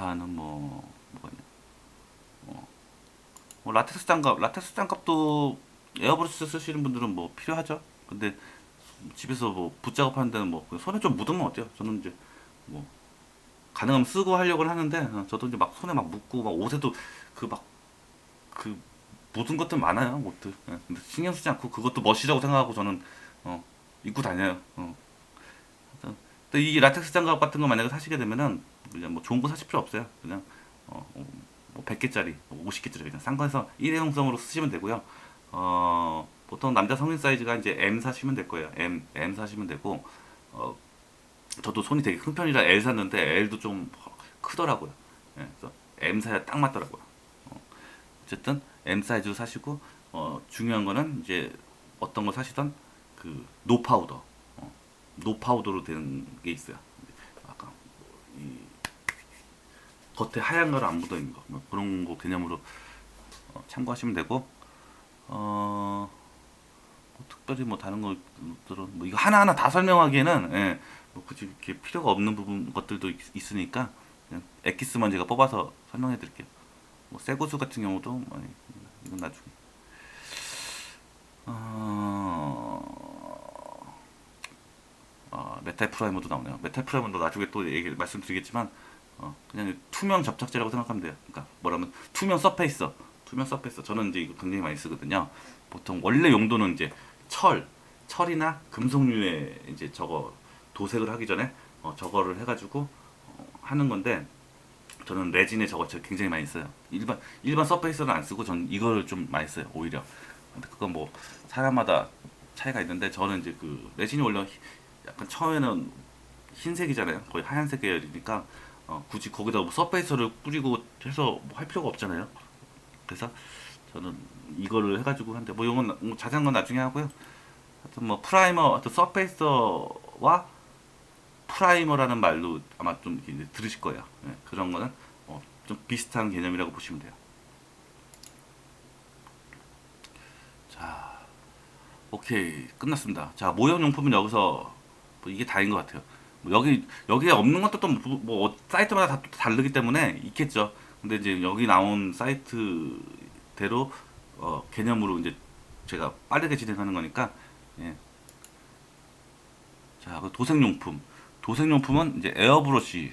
기타는 뭐 뭐냐. 어. 뭐 라텍스 장갑 라텍스 장갑도 에어브러스 쓰시는 분들은 뭐 필요하죠. 근데 집에서 뭐 붓작업 하는 데는 뭐 손에 좀 묻으면 어때요? 저는 이제 뭐 가능하면 쓰고 하려고 하는데 어, 저도 이제 막 손에 막 묻고 막 옷에도 그 막그 그 묻은 것들 많아요 옷들. 예. 근데 신경 쓰지 않고 그것도 멋이라고 생각하고 저는 어 입고 다녀요. 어. 이 라텍스 장갑 같은 거 만약에 사시게 되면은 그냥 뭐 좋은 거 사실 필요 없어요. 그냥 어, 어, 뭐 100개짜리, 50개짜리 그냥 싼 거에서 일회용성으로 쓰시면 되고요. 어, 보통 남자 성인 사이즈가 이제 M 사시면 될 거예요. M M 사시면 되고 어, 저도 손이 되게 큰 편이라 L 샀는데 L도 좀 크더라고요. 예, 그래서 M 사야 딱 맞더라고요. 어, 어쨌든 M 사이즈로 사시고 어, 중요한 거는 이제 어떤 거 사시던 그 노파우더, 어, 노파우더로 된 게 있어요. 아까 이 겉에 하얀 거를 안 묻어 있는 거 뭐 그런 거 개념으로 어, 참고하시면 되고 어. 뭐 특별히 뭐 다른 것들은 뭐 이거 하나 하나 다 설명하기에는 예, 뭐 굳이 이렇게 필요가 없는 부분 것들도 있, 으니까 그냥 엑기스만 제가 뽑아서 설명해 드릴게요. 뭐 세고수 같은 경우도 뭐 이건 나중에 어... 아, 메탈 프라이머도 나오네요. 메탈 프라이머도 나중에 또 얘기 말씀드리겠지만 어, 그냥 투명 접착제라고 생각하면 돼요. 그러니까 뭐라면 투명 서페이서, 투명 서페이서. 저는 이제 이거 굉장히 많이 쓰거든요. 보통 원래 용도는 이제 철, 철이나 금속류에 이제 저거 도색을 하기 전에 어, 저거를 해가지고 어, 하는 건데 저는 레진에 저거 저 굉장히 많이 써요. 일반 일반 서페이서는 안 쓰고 저는 이거를 좀 많이 써요. 오히려. 근데 그건 뭐 사람마다 차이가 있는데 저는 이제 그 레진이 원래 히- 약간 처음에는 흰색이잖아요. 거의 하얀색 계열이니까 어, 굳이 거기다 뭐 서페이서를 뿌리고 해서 뭐 할 필요가 없잖아요. 그래서 저는 이거를 해가지고 하는데 뭐 이건 뭐 자세한 건 나중에 하고요. 하여튼 뭐 프라이머, 하여튼 서페이서와 프라이머라는 말로 아마 좀 들으실 거예요. 예, 그런 거는 어, 좀 비슷한 개념이라고 보시면 돼요. 자, 오케이 끝났습니다. 자 모형용품은 여기서 뭐 이게 다인 것 같아요. 뭐 여기 여기에 없는 것도 또뭐 뭐 사이트마다 다또 다르기 때문에 있겠죠. 근데 이제 여기 나온 사이트대로 어, 개념으로 이제 제가 빠르게 진행하는 거니까 예. 자, 그 도색용품. 도색용품은 이제 에어브러시.